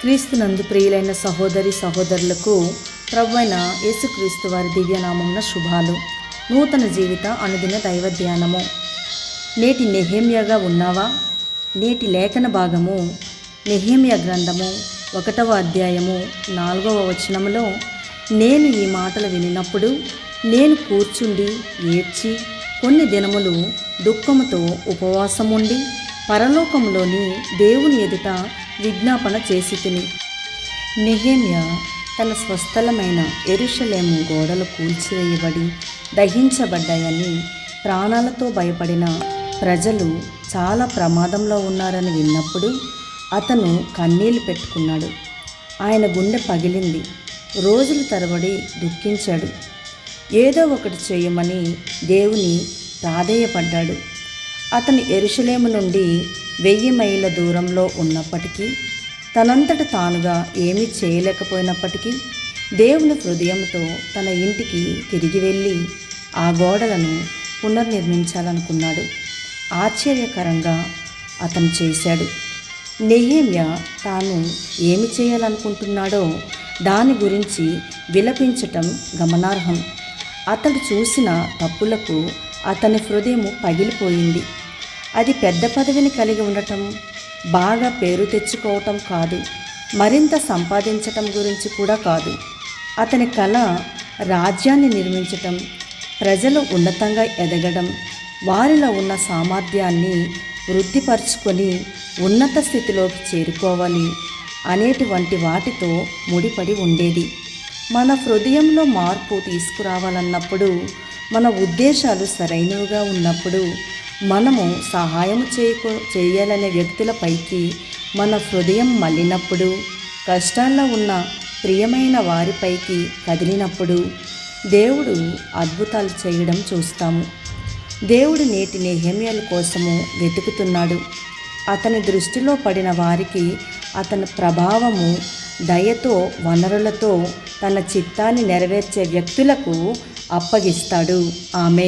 క్రీస్తునందు ప్రియులైన సహోదరి సహోదరులకు ప్రవ్వైన యేసుక్రీస్తు వారి దివ్యనామమున శుభాలు. నూతన జీవిత అనుదిన దైవ ధ్యానము నేటి నెహేమ్యగా ఉన్నావా? నేటి లేఖన భాగము నెహేమ్య గ్రంథము ఒకటవ అధ్యాయము నాలుగవ వచనములో నేను ఈ మాటలు వినినప్పుడు నేను కూర్చుండి ఏడ్చి కొన్ని దినములు దుఃఖముతో ఉపవాసముండి పరలోకంలోని దేవుని ఎదుట విజ్ఞాపన చేసి తిని. నెహేమ్య తన స్వస్థలమైన ఎరుషలేము గోడలు కూల్చివేయబడి దహించబడ్డాయని ప్రాణాలతో భయపడిన ప్రజలు చాలా ప్రమాదంలో ఉన్నారని విన్నప్పుడు అతను కన్నీళ్ళు పెట్టుకున్నాడు. ఆయన గుండె పగిలింది. రోజుల తరబడి దుఃఖించాడు. ఏదో ఒకటి చేయమని దేవుని ప్రాధేయపడ్డాడు. అతను ఎరుషలేము నుండి వెయ్యి మైళ్ళ దూరంలో ఉన్నప్పటికీ తనంతట తానుగా ఏమీ చేయలేకపోయినప్పటికీ దేవుని హృదయంతో తన ఇంటికి తిరిగి వెళ్ళి ఆ గోడలను పునర్నిర్మించాలనుకున్నాడు. ఆశ్చర్యకరంగా అతను చేశాడు. నెహేమ్య తాను ఏమి చేయాలనుకుంటున్నాడో దాని గురించి విలపించటం గమనార్హం. అతడు చూసిన తప్పులకు అతని హృదయం పగిలిపోయింది. అది పెద్ద పదవిని కలిగి ఉండటం బాగా పేరు తెచ్చుకోవటం కాదు. మరింత సంపాదించటం గురించి కూడా కాదు. అతని కళ రాజ్యాన్ని నిర్మించటం ప్రజలు ఉన్నతంగా ఎదగడం వారిలో ఉన్న సామర్థ్యాన్ని వృద్ధిపరుచుకొని ఉన్నత స్థితిలోకి చేరుకోవాలి అనేటువంటి వాటితో ముడిపడి ఉండేది. మన హృదయంలో మార్పు తీసుకురావాలన్నప్పుడు మన ఉద్దేశాలు సరైనవిగా ఉన్నప్పుడు మనము సహాయం చేయకో చేయాలనే వ్యక్తులపైకి మన హృదయం మళ్ళినప్పుడు కష్టాల్లో ఉన్న ప్రియమైన వారిపైకి కదిలినప్పుడు దేవుడు అద్భుతాలు చేయడం చూస్తాము. దేవుడు నేటి నెహమ్యాల కోసము వెతుకుతున్నాడు. అతని దృష్టిలో పడిన వారికి అతని ప్రభావము దయతో వనరులతో తన చిత్తాన్ని నెరవేర్చే వ్యక్తులకు అప్పగిస్తాడు. ఆమె